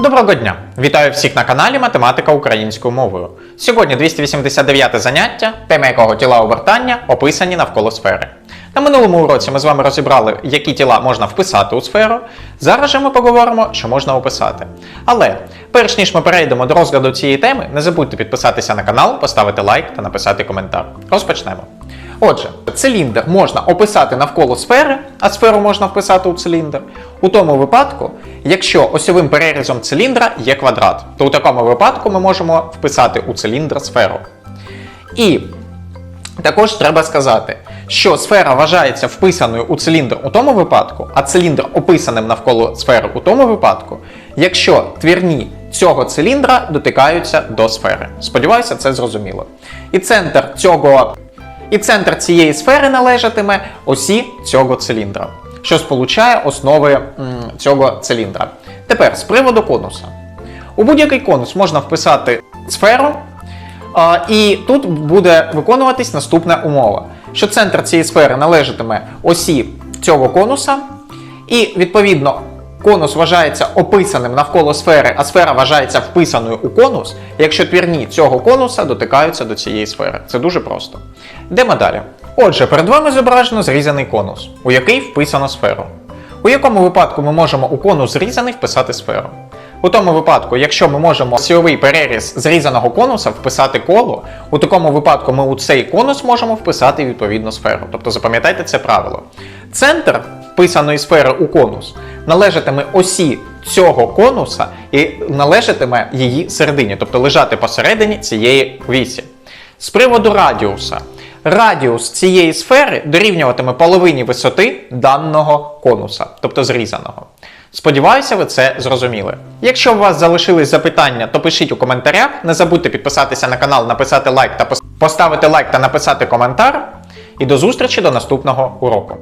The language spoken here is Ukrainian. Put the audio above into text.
Доброго дня! Вітаю всіх на каналі Математика українською мовою. Сьогодні 289 заняття, тема якого тіла обертання описані навколо сфери. На минулому уроці ми з вами розібрали, які тіла можна вписати у сферу. Зараз же ми поговоримо, що можна описати. Але перш ніж ми перейдемо до розгляду цієї теми, не забудьте підписатися на канал, поставити лайк та написати коментар. Розпочнемо. Отже, циліндр можна описати навколо сфери, а сферу можна вписати у циліндр. У тому випадку, якщо осьовим перерізом циліндра є квадрат, то у такому випадку ми можемо вписати у циліндр сферу. І також треба сказати, що сфера вважається вписаною у циліндр у тому випадку, а циліндр описаним навколо сфери у тому випадку, якщо твірні цього циліндра дотикаються до сфери. Сподіваюся, це зрозуміло. І центр цього. І центр цієї сфери належатиме осі цього циліндра, що сполучає основи цього циліндра. Тепер з приводу конуса. У будь-який конус можна вписати сферу, і тут буде виконуватись наступна умова: що центр цієї сфери належатиме осі цього конуса, і відповідно конус вважається описаним навколо сфери, а сфера вважається вписаною у конус, якщо твірні цього конуса дотикаються до цієї сфери. Це дуже просто. Йдемо далі. Отже, перед вами зображено зрізаний конус, у який вписано сферу. У якому випадку ми можемо у конус зрізаний вписати сферу? У тому випадку, якщо ми можемо силовий переріз зрізаного конуса вписати коло, у такому випадку ми у цей конус можемо вписати відповідну сферу. Тобто запам'ятайте це правило. Центр вписаної сфери у конус належатиме осі цього конуса і належатиме її середині, тобто лежати посередині цієї вісі. З приводу радіуса. Радіус цієї сфери дорівнюватиме половині висоти даного конуса, тобто зрізаного. Сподіваюся, ви це зрозуміли. Якщо у вас залишились запитання, то пишіть у коментарях. Не забудьте підписатися на канал, написати лайк та поставити лайк та написати коментар. І до зустрічі до наступного уроку.